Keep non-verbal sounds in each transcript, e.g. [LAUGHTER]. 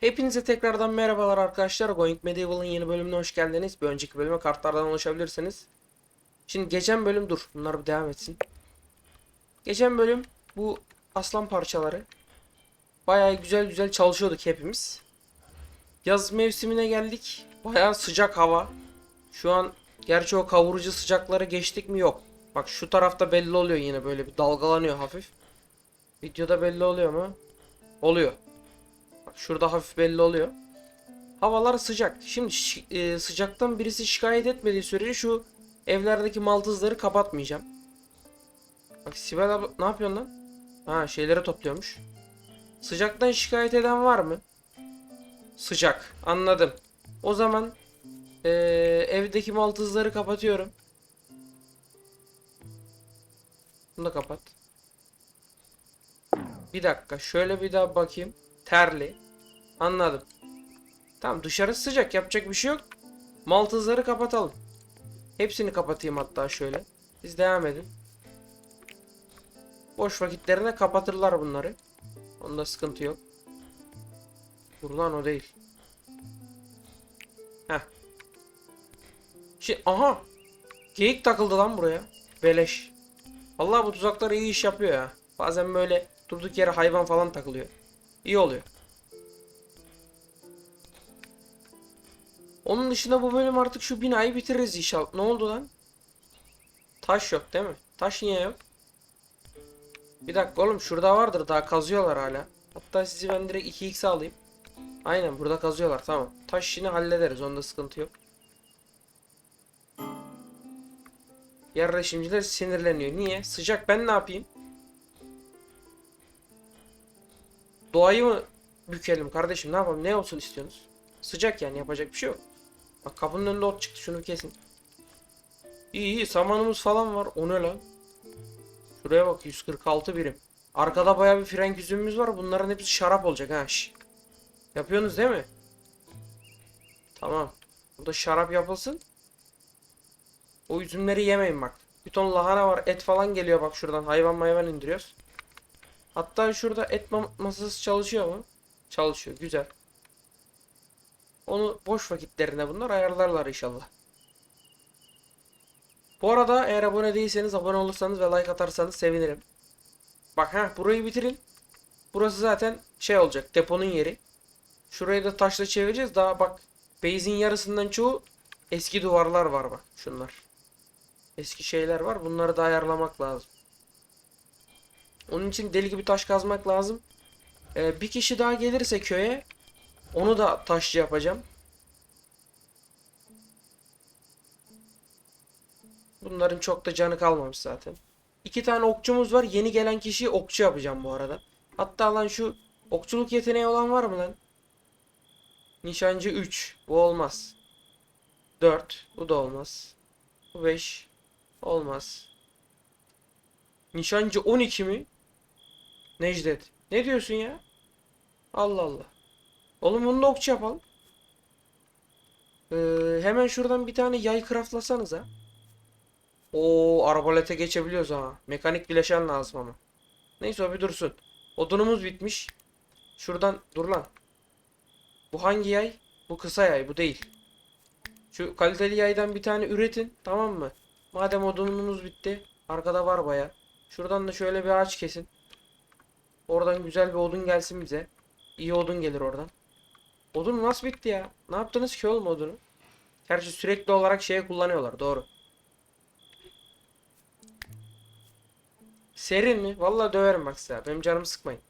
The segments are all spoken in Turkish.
Hepinize tekrardan merhabalar arkadaşlar. Going Medieval'ın yeni bölümüne hoş geldiniz. Bir önceki bölüme kartlardan ulaşabilirsiniz. Şimdi geçen bölüm dur. Bunlar bir devam etsin. Geçen bölüm bu aslan parçaları bayağı güzel güzel çalışıyorduk hepimiz. Yaz mevsimine geldik. Bayağı sıcak hava. Şu an gerçi o kavurucu sıcakları geçtik mi yok. Bak şu tarafta belli oluyor yine böyle bir dalgalanıyor hafif. Videoda belli oluyor mu? Oluyor. Şurada hafif belli oluyor. Havalar sıcak. Şimdi şi- e, sıcaktan birisi şikayet etmediği sürece şu evlerdeki maltızları kapatmayacağım. Bak Sibel abla ne yapıyorsun lan? Ha şeyleri topluyormuş. Sıcaktan şikayet eden var mı? Sıcak. Anladım. O zaman e, evdeki maltızları kapatıyorum. Bunu da kapat. Bir dakika şöyle bir daha bakayım. Terli. Anladım. Tamam dışarı sıcak yapacak bir şey yok. Maltızları kapatalım. Hepsini kapatayım hatta şöyle. Siz devam edin. Boş vakitlerine kapatırlar bunları. Onda sıkıntı yok. Dur lan o değil. Heh. Şey, aha. Geyik takıldı lan buraya. Beleş. Vallahi bu tuzaklar iyi iş yapıyor ya. Bazen böyle durduk yere hayvan falan takılıyor. İyi oluyor. Onun dışında bu bölüm artık şu binayı bitiririz inşallah. Ne oldu lan? Taş yok değil mi? Taş niye yok? Bir dakika oğlum şurada vardır daha kazıyorlar hala. Hatta sizi ben direkt 2x alayım. Aynen burada kazıyorlar tamam. Taş işini hallederiz onda sıkıntı yok. Yerleşimciler sinirleniyor. Niye? Sıcak ben ne yapayım? Doğayı mı bükelim kardeşim ne yapalım ne olsun istiyorsunuz? Sıcak yani yapacak bir şey yok. Bak kapının önünde ot çıktı şunu kesin. İyi iyi samanımız falan var o ne lan? Şuraya bak 146 birim. Arkada baya bir frenk üzümümüz var bunların hepsi şarap olacak ha. Yapıyorsunuz değil mi? Tamam. Burada şarap yapılsın. O üzümleri yemeyin bak. Bir ton lahana var et falan geliyor bak şuradan hayvan mayvan indiriyoruz. Hatta şurada et ma- masası çalışıyor mu? Çalışıyor. Güzel. Onu boş vakitlerine bunlar ayarlarlar inşallah. Bu arada eğer abone değilseniz abone olursanız ve like atarsanız sevinirim. Bak ha burayı bitirin. Burası zaten şey olacak deponun yeri. Şurayı da taşla çevireceğiz. Daha bak base'in yarısından çoğu eski duvarlar var bak şunlar. Eski şeyler var. Bunları da ayarlamak lazım. Onun için deli gibi taş kazmak lazım. Ee, bir kişi daha gelirse köye onu da taşçı yapacağım. Bunların çok da canı kalmamış zaten. İki tane okçumuz var. Yeni gelen kişiyi okçu yapacağım bu arada. Hatta lan şu okçuluk yeteneği olan var mı lan? Nişancı 3. Bu olmaz. 4. Bu da olmaz. Bu 5. Olmaz. Nişancı 12 mi? Necdet. Ne diyorsun ya? Allah Allah. Oğlum bunu da okçu yapalım. Ee, hemen şuradan bir tane yay craftlasanıza. Oo arbalete geçebiliyoruz ha. Mekanik bileşen lazım ama. Neyse o bir dursun. Odunumuz bitmiş. Şuradan dur lan. Bu hangi yay? Bu kısa yay bu değil. Şu kaliteli yaydan bir tane üretin tamam mı? Madem odunumuz bitti. Arkada var baya. Şuradan da şöyle bir ağaç kesin. Oradan güzel bir odun gelsin bize. İyi odun gelir oradan. Odun nasıl bitti ya? Ne yaptınız ki oğlum odunu? Gerçi sürekli olarak şeye kullanıyorlar doğru. Serin mi? Vallahi döverim bak size. Benim canımı sıkmayın.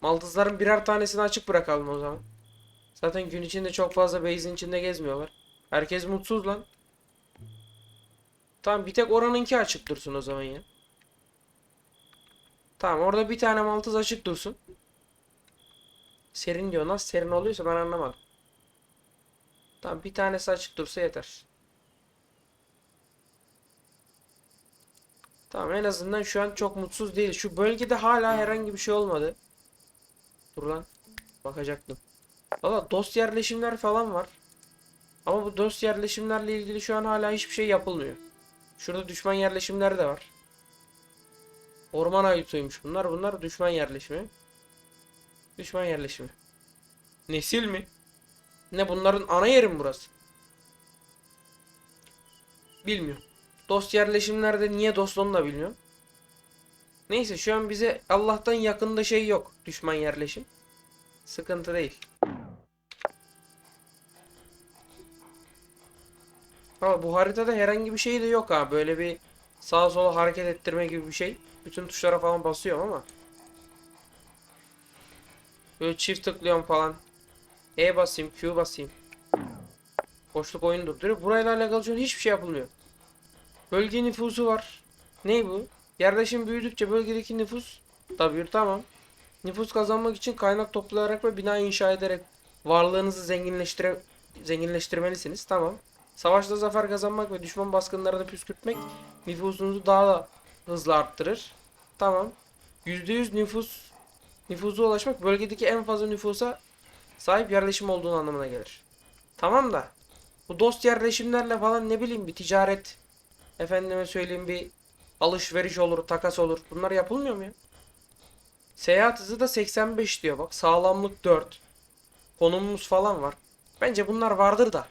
Maldızların birer tanesini açık bırakalım o zaman. Zaten gün içinde çok fazla base'in içinde gezmiyorlar. Herkes mutsuz lan. Tamam bir tek oranınki açık dursun o zaman ya. Tamam orada bir tane maltız açık dursun. Serin diyor. Nasıl serin oluyorsa ben anlamadım. Tamam bir tanesi açık dursa yeter. Tamam en azından şu an çok mutsuz değil. Şu bölgede hala herhangi bir şey olmadı. Dur lan. Bakacaktım. Valla dost yerleşimler falan var. Ama bu dost yerleşimlerle ilgili şu an hala hiçbir şey yapılmıyor. Şurada düşman yerleşimleri de var. Orman ayıtıymış bunlar. Bunlar düşman yerleşimi. Düşman yerleşimi. Nesil mi? Ne bunların ana yeri mi burası? Bilmiyorum. Dost yerleşimlerde niye dost onu da bilmiyorum. Neyse şu an bize Allah'tan yakında şey yok. Düşman yerleşim. Sıkıntı değil. Ama bu haritada herhangi bir şey de yok ha. Böyle bir sağa sola hareket ettirme gibi bir şey. Bütün tuşlara falan basıyorum ama. Böyle çift tıklıyorum falan. E basayım, Q basayım. Boşluk oyun durduruyor. Burayla alakalı şu hiçbir şey yapılmıyor. Bölge nüfusu var. Ne bu? Yerleşim büyüdükçe bölgedeki nüfus büyür tamam. Nüfus kazanmak için kaynak toplayarak ve bina inşa ederek varlığınızı zenginleştire zenginleştirmelisiniz. Tamam. Savaşta zafer kazanmak ve düşman baskınlarını püskürtmek nüfusunuzu daha da hızlı arttırır. Tamam. %100 nüfus nüfuza ulaşmak bölgedeki en fazla nüfusa sahip yerleşim olduğunu anlamına gelir. Tamam da bu dost yerleşimlerle falan ne bileyim bir ticaret efendime söyleyeyim bir alışveriş olur, takas olur. Bunlar yapılmıyor mu ya? Seyahat hızı da 85 diyor bak. Sağlamlık 4. Konumumuz falan var. Bence bunlar vardır da.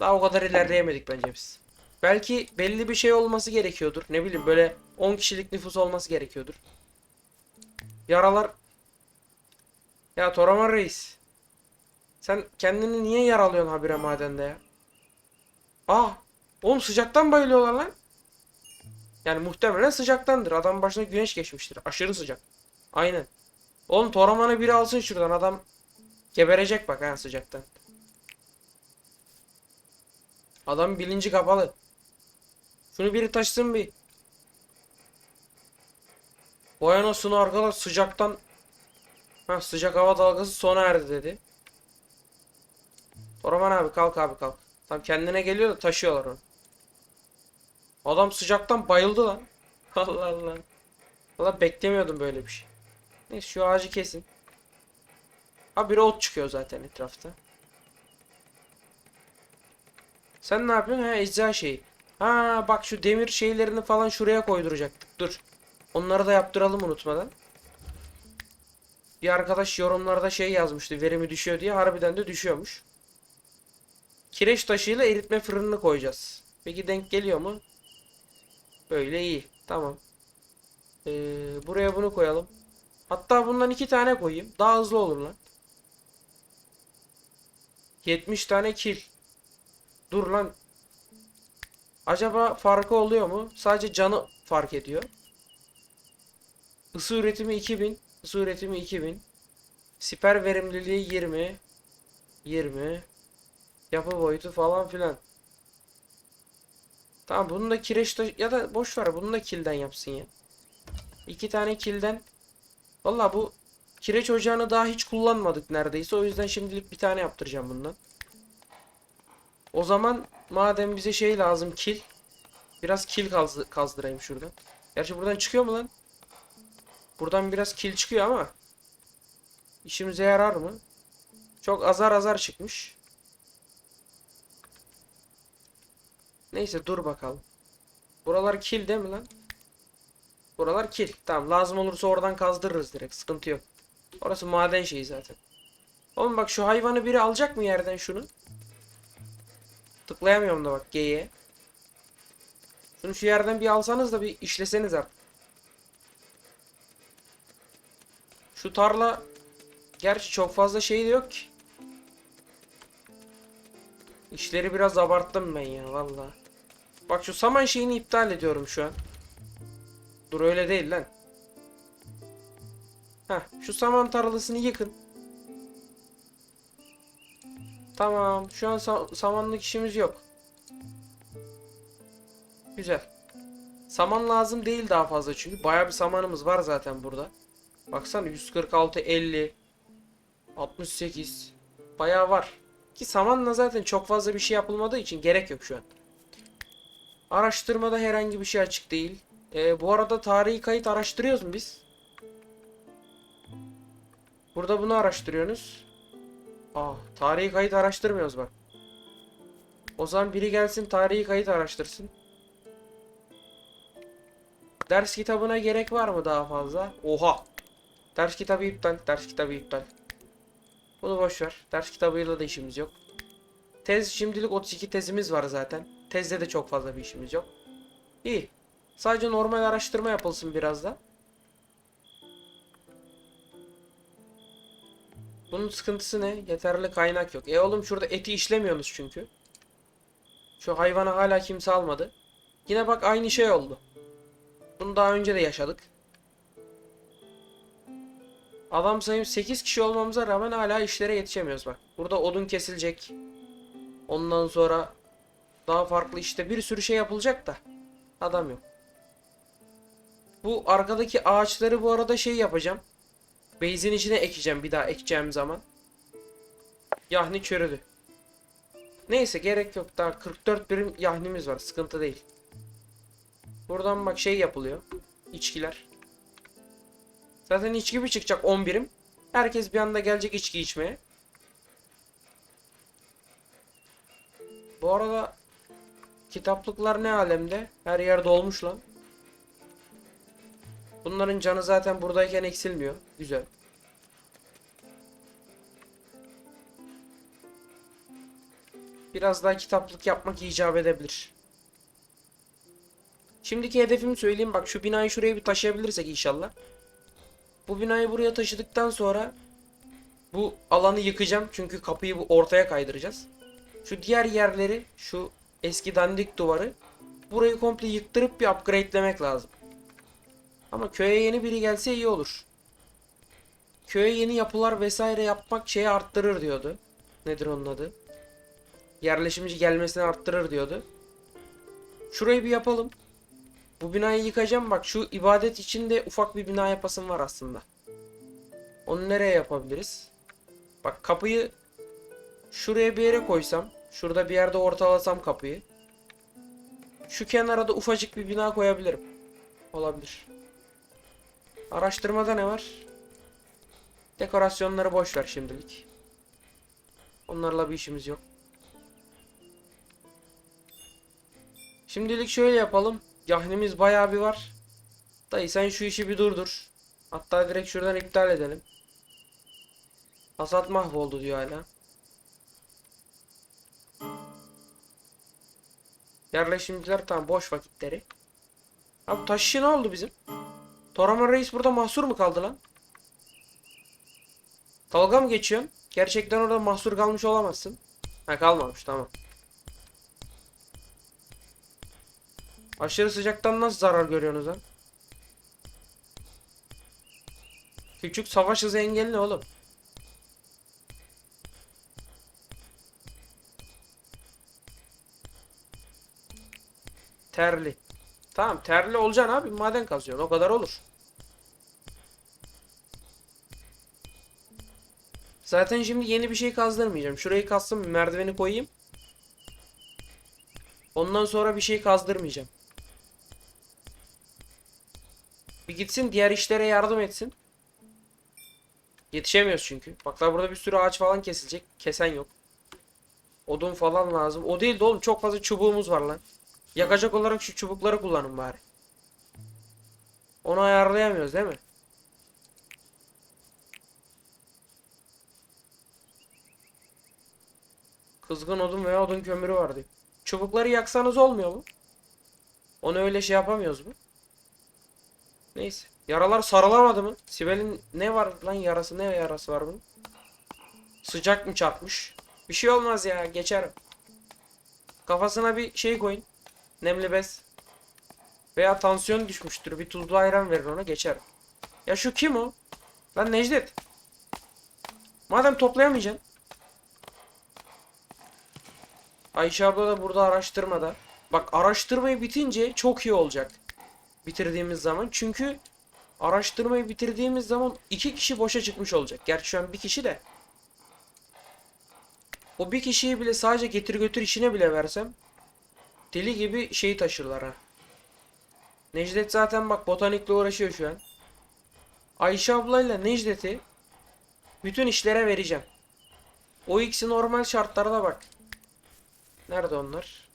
Daha o kadar ilerleyemedik bence biz. Belki belli bir şey olması gerekiyordur. Ne bileyim böyle 10 kişilik nüfus olması gerekiyordur. Yaralar... Ya Toraman Reis. Sen kendini niye yaralıyorsun habire madende ya? Ah! Oğlum sıcaktan bayılıyorlar lan. Yani muhtemelen sıcaktandır. Adam başına güneş geçmiştir. Aşırı sıcak. Aynen. Oğlum Toraman'ı biri alsın şuradan. Adam geberecek bak ha sıcaktan. Adam bilinci kapalı. Şunu biri taşısın bir. Vay anasını arkadaş sıcaktan ha, sıcak hava dalgası sona erdi dedi. Toraman abi kalk abi kalk. Tam kendine geliyor da taşıyorlar onu. Adam sıcaktan bayıldı lan. [LAUGHS] Allah Allah. Valla beklemiyordum böyle bir şey. Neyse şu ağacı kesin. Ha bir ot çıkıyor zaten etrafta. Sen ne yapıyorsun? Ha ecza şeyi. Ha bak şu demir şeylerini falan şuraya koyduracaktık. Dur. Onları da yaptıralım unutmadan. Bir arkadaş yorumlarda şey yazmıştı. Verimi düşüyor diye. Harbiden de düşüyormuş. Kireç taşıyla eritme fırınını koyacağız. Peki denk geliyor mu? Böyle iyi. Tamam. Ee, buraya bunu koyalım. Hatta bundan iki tane koyayım. Daha hızlı olur lan. 70 tane kil. Dur lan. Acaba farkı oluyor mu? Sadece canı fark ediyor. Isı üretimi 2000. Isı üretimi 2000. Siper verimliliği 20. 20. Yapı boyutu falan filan. Tamam bunu da kireç ya da boş ver bunu da kilden yapsın ya. İki tane kilden. Valla bu kireç ocağını daha hiç kullanmadık neredeyse. O yüzden şimdilik bir tane yaptıracağım bundan. O zaman madem bize şey lazım kil. Biraz kil kaz kazdırayım şuradan. Gerçi buradan çıkıyor mu lan? Buradan biraz kil çıkıyor ama. işimize yarar mı? Çok azar azar çıkmış. Neyse dur bakalım. Buralar kil değil mi lan? Buralar kil. Tamam lazım olursa oradan kazdırırız direkt. Sıkıntı yok. Orası maden şeyi zaten. Oğlum bak şu hayvanı biri alacak mı yerden şunu? Tıklayamıyorum da bak G'ye. Şunu şu yerden bir alsanız da bir işleseniz artık. Şu tarla gerçi çok fazla şey de yok ki. İşleri biraz abarttım ben ya valla. Bak şu saman şeyini iptal ediyorum şu an. Dur öyle değil lan. Heh, şu saman tarlasını yıkın. Tamam. Şu an sa- samanlık işimiz yok. Güzel. Saman lazım değil daha fazla çünkü. Baya bir samanımız var zaten burada. Baksana 146, 50, 68. Baya var. Ki samanla zaten çok fazla bir şey yapılmadığı için gerek yok şu an. Araştırmada herhangi bir şey açık değil. Ee, bu arada tarihi kayıt araştırıyoruz mu biz? Burada bunu araştırıyorsunuz. Aa, tarihi kayıt araştırmıyoruz bak. O zaman biri gelsin tarihi kayıt araştırsın. Ders kitabına gerek var mı daha fazla? Oha. Ders kitabı iptal. Ders kitabı iptal. Bunu boş ver. Ders kitabıyla da işimiz yok. Tez şimdilik 32 tezimiz var zaten. Tezde de çok fazla bir işimiz yok. İyi. Sadece normal araştırma yapılsın biraz da. Bunun sıkıntısı ne? Yeterli kaynak yok. E oğlum şurada eti işlemiyorsunuz çünkü. Şu hayvanı hala kimse almadı. Yine bak aynı şey oldu. Bunu daha önce de yaşadık. Adam sayım 8 kişi olmamıza rağmen hala işlere yetişemiyoruz bak. Burada odun kesilecek. Ondan sonra daha farklı işte bir sürü şey yapılacak da adam yok. Bu arkadaki ağaçları bu arada şey yapacağım. Base'in içine ekeceğim bir daha ekeceğim zaman. Yahni çürüdü. Neyse gerek yok daha 44 birim yahnimiz var sıkıntı değil. Buradan bak şey yapılıyor. İçkiler. Zaten içki bir çıkacak 10 birim. Herkes bir anda gelecek içki içmeye. Bu arada kitaplıklar ne alemde? Her yer dolmuş lan. Bunların canı zaten buradayken eksilmiyor. Güzel. Biraz daha kitaplık yapmak icap edebilir. Şimdiki hedefimi söyleyeyim. Bak şu binayı şuraya bir taşıyabilirsek inşallah. Bu binayı buraya taşıdıktan sonra bu alanı yıkacağım. Çünkü kapıyı bu ortaya kaydıracağız. Şu diğer yerleri, şu eski dandik duvarı burayı komple yıktırıp bir upgrade'lemek lazım. Ama köye yeni biri gelse iyi olur. Köye yeni yapılar vesaire yapmak şeyi arttırır diyordu. Nedir onun adı? Yerleşimci gelmesini arttırır diyordu. Şurayı bir yapalım. Bu binayı yıkacağım. Bak şu ibadet içinde ufak bir bina yapasım var aslında. Onu nereye yapabiliriz? Bak kapıyı şuraya bir yere koysam. Şurada bir yerde ortalasam kapıyı. Şu kenara da ufacık bir bina koyabilirim. Olabilir. Araştırmada ne var? Dekorasyonları boş ver şimdilik. Onlarla bir işimiz yok. Şimdilik şöyle yapalım. Yahnimiz bayağı bir var. Dayı sen şu işi bir durdur. Hatta direkt şuradan iptal edelim. Hasat mahvoldu diyor hala. Yerleşimciler tam boş vakitleri. Abi taş işi ne oldu bizim? Toraman Reis burada mahsur mu kaldı lan? Dalga mı geçiyorsun? Gerçekten orada mahsur kalmış olamazsın. Ha kalmamış tamam. Aşırı sıcaktan nasıl zarar görüyorsunuz lan? Küçük savaş hızı engeli ne oğlum? Terli. Tamam terli olacaksın abi maden kazıyorsun o kadar olur. Zaten şimdi yeni bir şey kazdırmayacağım. Şurayı bir merdiveni koyayım. Ondan sonra bir şey kazdırmayacağım. Bir gitsin diğer işlere yardım etsin. Yetişemiyoruz çünkü. Bak daha burada bir sürü ağaç falan kesilecek. Kesen yok. Odun falan lazım. O değil de oğlum çok fazla çubuğumuz var lan. Yakacak olarak şu çubukları kullanın bari. Onu ayarlayamıyoruz değil mi? Kızgın odun veya odun kömürü var diyor. Çubukları yaksanız olmuyor mu? Onu öyle şey yapamıyoruz mu? Neyse. Yaralar sarılamadı mı? Sibel'in ne var lan yarası? Ne yarası var bunun? Sıcak mı çarpmış? Bir şey olmaz ya. Geçer. Kafasına bir şey koyun. Nemli bez. Veya tansiyon düşmüştür. Bir tuzlu ayran verin ona geçer. Ya şu kim o? Lan Necdet. Madem toplayamayacaksın. Ayşe abla da burada araştırmada. Bak araştırmayı bitince çok iyi olacak. Bitirdiğimiz zaman. Çünkü araştırmayı bitirdiğimiz zaman iki kişi boşa çıkmış olacak. Gerçi şu an bir kişi de. O bir kişiyi bile sadece getir götür işine bile versem deli gibi şeyi taşırlar ha. Necdet zaten bak botanikle uğraşıyor şu an. Ayşe ablayla Necdet'i bütün işlere vereceğim. O ikisi normal şartlarda bak. Nerede onlar?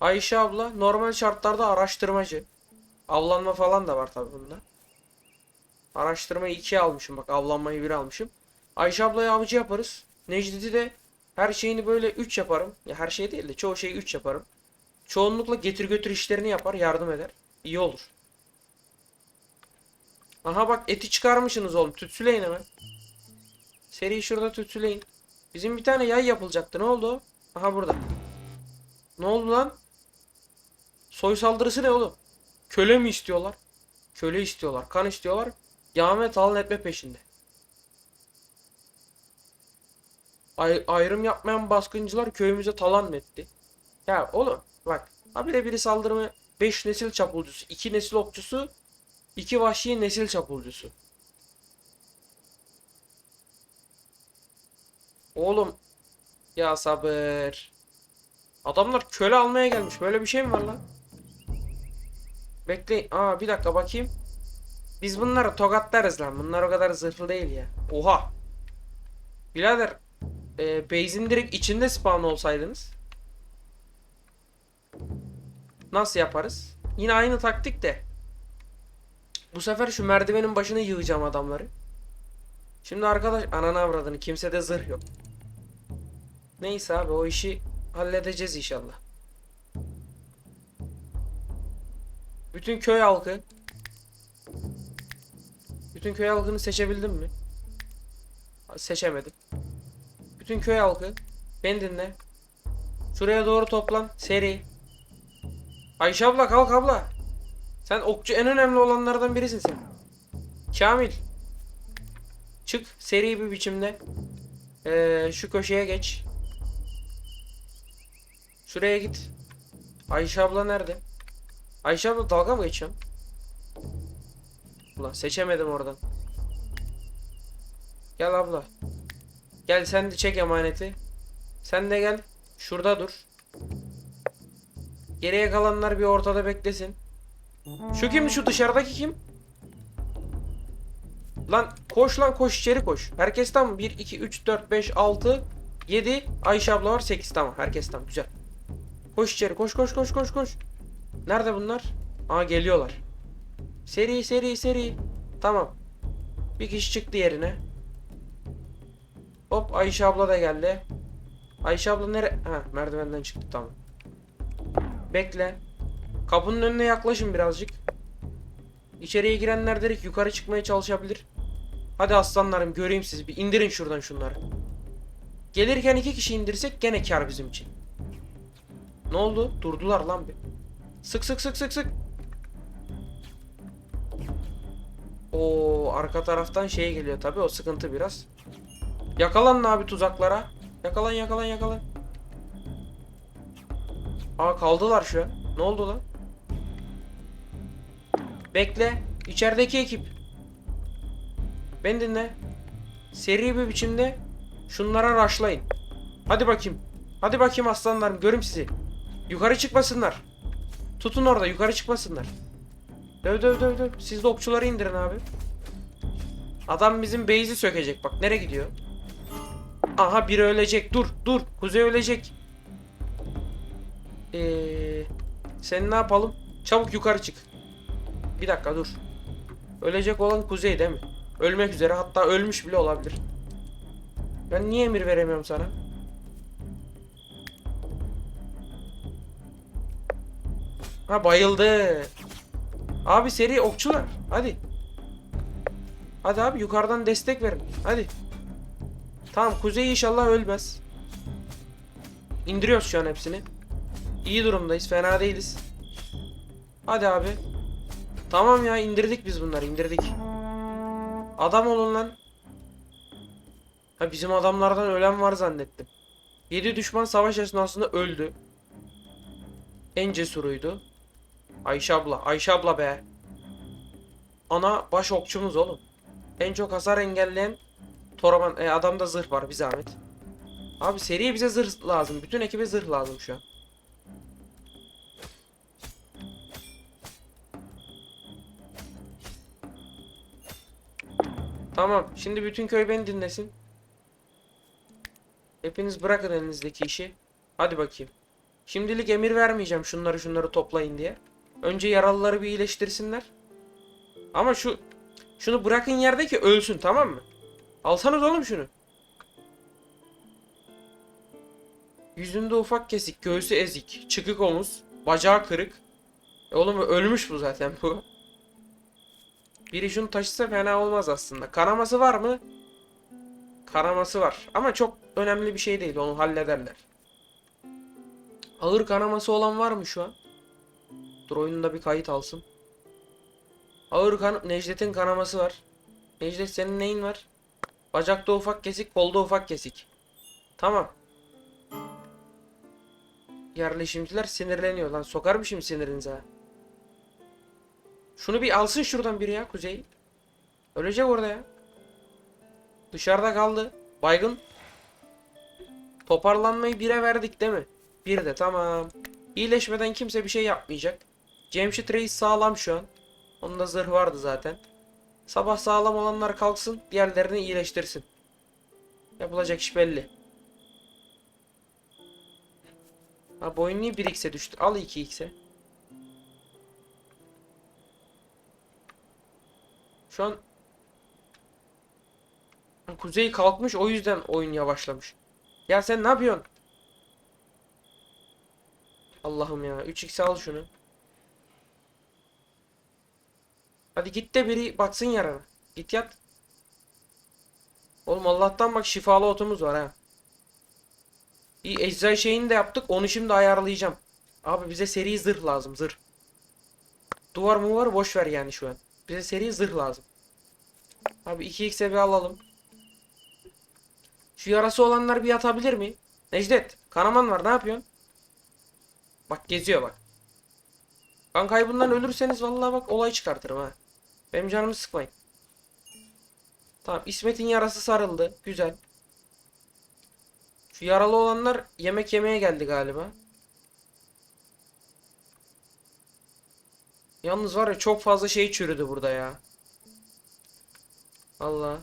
Ayşe abla normal şartlarda araştırmacı. Avlanma falan da var tabi bunda. Araştırmayı 2 almışım bak avlanmayı 1 almışım. Ayşe ablayı avcı yaparız. Necdet'i de her şeyini böyle 3 yaparım. Ya her şey değil de çoğu şeyi 3 yaparım. Çoğunlukla getir götür işlerini yapar, yardım eder. İyi olur. Aha bak eti çıkarmışsınız oğlum. Tütsüleyin hemen. Seri şurada tütsüleyin. Bizim bir tane yay yapılacaktı. Ne oldu? Aha burada. Ne oldu lan? Soy saldırısı ne oğlum? Köle mi istiyorlar? Köle istiyorlar. Kan istiyorlar. Yağme talan etme peşinde. Ay- ayrım yapmayan baskıncılar köyümüze talan mı etti? Ya oğlum bak. Habire biri saldırımı 5 nesil çapulcusu, 2 nesil okçusu, 2 vahşi nesil çapulcusu. Oğlum ya sabır. Adamlar köle almaya gelmiş. Böyle bir şey mi var lan? Bekleyin. Aa bir dakika bakayım. Biz bunları tokatlarız lan. Bunlar o kadar zırhlı değil ya. Oha. Birader. E, base'in direkt içinde spawn olsaydınız. Nasıl yaparız? Yine aynı taktik de. Bu sefer şu merdivenin başına yığacağım adamları. Şimdi arkadaş ananı avradını kimsede zırh yok. Neyse abi o işi halledeceğiz inşallah. Bütün köy halkı Bütün köy halkını seçebildim mi? Seçemedim. Bütün köy halkı beni dinle. Şuraya doğru toplan. Seri. Ayşe abla kalk abla. Sen okçu en önemli olanlardan birisin sen. Kamil. Çık seri bir biçimde. Ee, şu köşeye geç. Şuraya git. Ayşe abla nerede? Ayşe abla dalga mı geçiyorsun? Ulan seçemedim oradan. Gel abla. Gel sen de çek emaneti. Sen de gel. Şurada dur. Geriye kalanlar bir ortada beklesin. Şu kim? Şu dışarıdaki kim? Lan koş lan koş içeri koş. Herkes tamam. 1, 2, 3, 4, 5, 6, 7. Ayşe abla var 8 tamam. Herkes tamam. Güzel. Koş içeri koş koş koş koş koş. Nerede bunlar? Aa geliyorlar. Seri seri seri. Tamam. Bir kişi çıktı yerine. Hop Ayşe abla da geldi. Ayşe abla nere? Ha merdivenden çıktı tamam. Bekle. Kapının önüne yaklaşın birazcık. İçeriye girenler direkt yukarı çıkmaya çalışabilir. Hadi aslanlarım göreyim sizi. Bir indirin şuradan şunları. Gelirken iki kişi indirsek gene kar bizim için. Ne oldu? Durdular lan bir. Sık sık sık sık sık. O arka taraftan şey geliyor tabi o sıkıntı biraz. Yakalanın abi tuzaklara. Yakalan yakalan yakalan. Aa kaldılar şu. Ne oldu lan? Bekle. İçerideki ekip. Beni dinle. Seri bir biçimde şunlara raşlayın. Hadi bakayım. Hadi bakayım aslanlarım görüm sizi. Yukarı çıkmasınlar. Tutun orada yukarı çıkmasınlar. Döv döv döv döv. Siz de okçuları indirin abi. Adam bizim base'i sökecek bak. Nereye gidiyor? Aha biri ölecek. Dur dur. Kuzey ölecek. Eee... Sen ne yapalım? Çabuk yukarı çık. Bir dakika dur. Ölecek olan Kuzey değil mi? Ölmek üzere hatta ölmüş bile olabilir. Ben niye emir veremiyorum sana? Ha bayıldı. Abi seri okçular. Hadi. Hadi abi yukarıdan destek verin. Hadi. Tamam Kuzey inşallah ölmez. İndiriyoruz şu an hepsini. İyi durumdayız. Fena değiliz. Hadi abi. Tamam ya indirdik biz bunları indirdik. Adam olun lan. Ha bizim adamlardan ölen var zannettim. 7 düşman savaş esnasında öldü. En cesuruydu. Ayşe abla. Ayşe abla be. Ana baş okçumuz oğlum. En çok hasar engelleyen Toraman. E, adamda zırh var bir zahmet. Abi seriye bize zırh lazım. Bütün ekibe zırh lazım şu an. Tamam. Şimdi bütün köy beni dinlesin. Hepiniz bırakın elinizdeki işi. Hadi bakayım. Şimdilik emir vermeyeceğim şunları şunları toplayın diye. Önce yaralıları bir iyileştirsinler. Ama şu şunu bırakın yerde ki ölsün tamam mı? Alsanız oğlum şunu. Yüzünde ufak kesik, göğsü ezik, çıkık omuz, bacağı kırık. E oğlum ölmüş bu zaten bu. Biri şunu taşısa fena olmaz aslında. Kanaması var mı? Kanaması var. Ama çok önemli bir şey değil. Onu hallederler. Ağır kanaması olan var mı şu an? Dur oyununda bir kayıt alsın. Ağır kan Necdet'in kanaması var. Necdet senin neyin var? Bacakta ufak kesik, kolda ufak kesik. Tamam. Yerleşimciler sinirleniyor lan. Sokar sinirinize? Şunu bir alsın şuradan biri ya Kuzey. Ölecek orada ya. Dışarıda kaldı. Baygın. Toparlanmayı bire verdik değil mi? Bir de tamam. İyileşmeden kimse bir şey yapmayacak. Cemşit Reis sağlam şu an. Onda zırh vardı zaten. Sabah sağlam olanlar kalksın, diğerlerini iyileştirsin. Yapılacak iş belli. Ha boyun niye 1x'e düştü? Al 2x'e. Şu an Kuzey kalkmış o yüzden oyun yavaşlamış. Ya sen ne yapıyorsun? Allah'ım ya. 3x al şunu. Hadi git de biri baksın yarana. Git yat. Oğlum Allah'tan bak şifalı otumuz var ha. İyi eczacı şeyini de yaptık. Onu şimdi ayarlayacağım. Abi bize seri zırh lazım zırh. Duvar mı var boş ver yani şu an. Bize seri zırh lazım. Abi 2x'e bir alalım. Şu yarası olanlar bir yatabilir mi? Necdet kanaman var ne yapıyorsun? Bak geziyor bak. Kan kaybından ölürseniz vallahi bak olay çıkartırım ha. Benim canımı sıkmayın. Tamam İsmet'in yarası sarıldı. Güzel. Şu yaralı olanlar yemek yemeye geldi galiba. Yalnız var ya çok fazla şey çürüdü burada ya. Allah.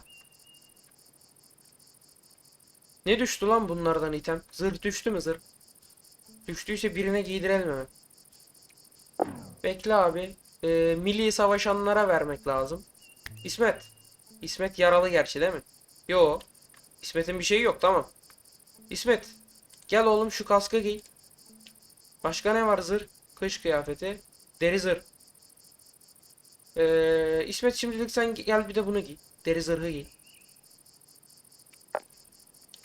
Ne düştü lan bunlardan item? Zırh düştü mü zırh? Düştüyse birine giydirelim hemen. Bekle abi. Ee, milli savaşanlara vermek lazım. İsmet. İsmet yaralı gerçi değil mi? Yo. İsmet'in bir şeyi yok tamam. İsmet. Gel oğlum şu kaskı giy. Başka ne var zırh? Kış kıyafeti. Deri zırh. Ee, İsmet şimdilik sen gel bir de bunu giy. Deri zırhı giy.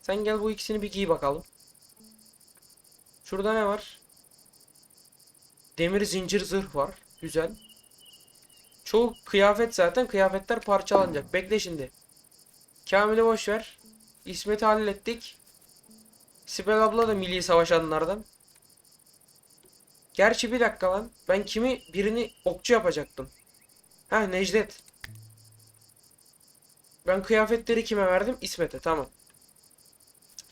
Sen gel bu ikisini bir giy bakalım. Şurada ne var? Demir zincir zırh var. Güzel. Çoğu kıyafet zaten. Kıyafetler parçalanacak. Bekle şimdi. Kamil'i boş ver. İsmet'i hallettik. Sibel abla da milli savaşanlardan. Gerçi bir dakika lan. Ben kimi birini okçu yapacaktım. Ha Necdet. Ben kıyafetleri kime verdim? İsmet'e tamam.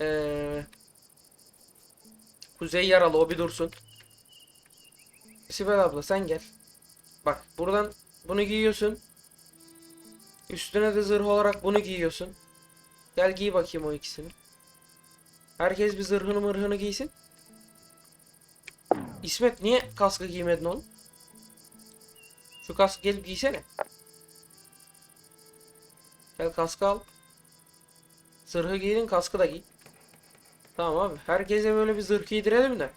Ee, Kuzey yaralı o bir dursun. Sibel abla sen gel. Bak buradan bunu giyiyorsun. Üstüne de zırh olarak bunu giyiyorsun. Gel giy bakayım o ikisini. Herkes bir zırhını mırhını giysin. İsmet niye kaskı giymedin oğlum? Şu kask gelip giysene. Gel kaskı al. Zırhı giydin kaskı da giy. Tamam abi. Herkese böyle bir zırh giydirelim de.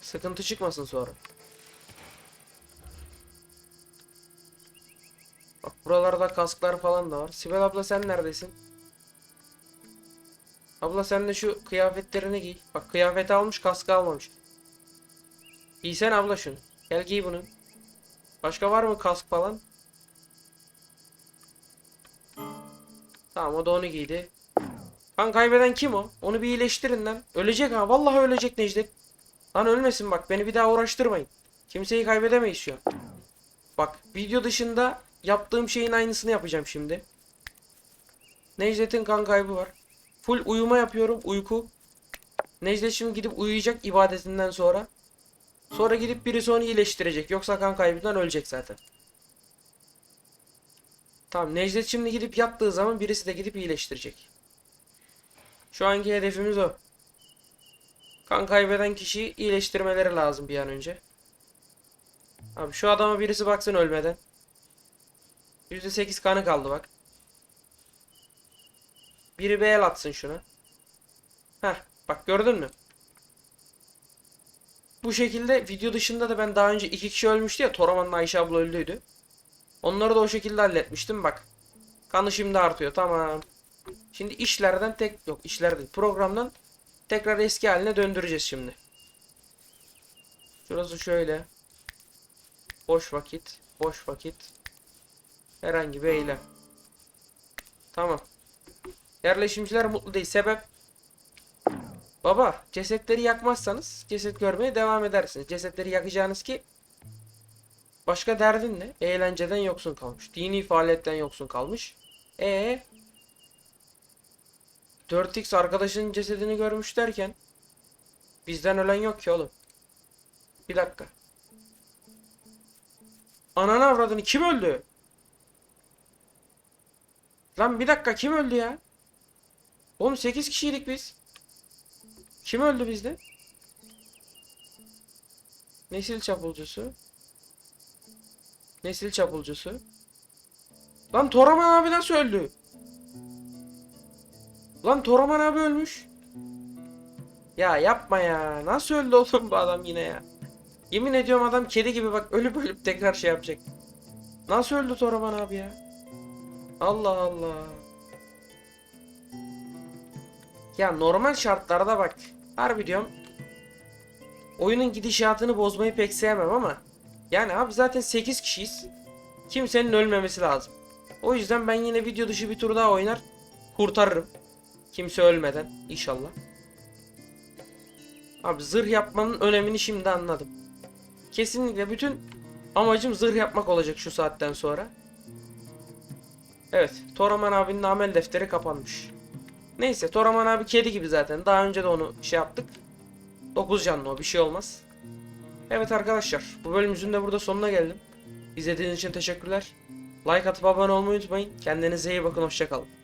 Sıkıntı çıkmasın sonra. Buralarda kasklar falan da var. Sibel abla sen neredesin? Abla sen de şu kıyafetlerini giy. Bak kıyafeti almış kaskı almamış. Giysen abla şunu. Gel giy bunu. Başka var mı kask falan? Tamam o da onu giydi. Kan kaybeden kim o? Onu bir iyileştirin lan. Ölecek ha. Vallahi ölecek Necdet. Lan ölmesin bak. Beni bir daha uğraştırmayın. Kimseyi kaybedemeyiz şu an. Bak video dışında yaptığım şeyin aynısını yapacağım şimdi. Necdet'in kan kaybı var. Full uyuma yapıyorum. Uyku. Necdet şimdi gidip uyuyacak ibadetinden sonra. Sonra gidip birisi onu iyileştirecek. Yoksa kan kaybından ölecek zaten. Tamam Necdet şimdi gidip yattığı zaman birisi de gidip iyileştirecek. Şu anki hedefimiz o. Kan kaybeden kişiyi iyileştirmeleri lazım bir an önce. Abi şu adama birisi baksın ölmeden. %8 kanı kaldı bak. Biri bir el atsın şuna. Heh bak gördün mü? Bu şekilde video dışında da ben daha önce iki kişi ölmüştü ya. Toraman'la Ayşe abla öldüydü. Onları da o şekilde halletmiştim bak. Kanı şimdi artıyor tamam. Şimdi işlerden tek yok işler değil programdan tekrar eski haline döndüreceğiz şimdi. Şurası şöyle. Boş vakit, boş vakit. Herhangi bir eylem. Tamam. Yerleşimciler mutlu değil. Sebep? Baba, cesetleri yakmazsanız ceset görmeye devam edersiniz. Cesetleri yakacağınız ki başka derdin ne? Eğlenceden yoksun kalmış. Dini faaliyetten yoksun kalmış. E 4x arkadaşının cesedini görmüş derken bizden ölen yok ki oğlum. Bir dakika. Ananı avradını kim öldü? Lan bir dakika kim öldü ya? Oğlum 8 kişiydik biz. Kim öldü bizde? Nesil çapulcusu. Nesil çapulcusu. Lan Toraman abi nasıl öldü? Lan Toraman abi ölmüş. Ya yapma ya. Nasıl öldü oğlum bu adam yine ya? Yemin ediyorum adam kedi gibi bak ölüp ölüp tekrar şey yapacak. Nasıl öldü Toraman abi ya? Allah Allah. Ya normal şartlarda bak. Harbi diyorum. Oyunun gidişatını bozmayı pek sevmem ama. Yani abi zaten 8 kişiyiz. Kimsenin ölmemesi lazım. O yüzden ben yine video dışı bir tur daha oynar. Kurtarırım. Kimse ölmeden inşallah. Abi zırh yapmanın önemini şimdi anladım. Kesinlikle bütün amacım zırh yapmak olacak şu saatten sonra. Evet, Toraman abinin amel defteri kapanmış. Neyse, Toraman abi kedi gibi zaten. Daha önce de onu şey yaptık. 9 canlı o, bir şey olmaz. Evet arkadaşlar, bu bölümümüzün de burada sonuna geldim. İzlediğiniz için teşekkürler. Like atıp abone olmayı unutmayın. Kendinize iyi bakın, hoşçakalın.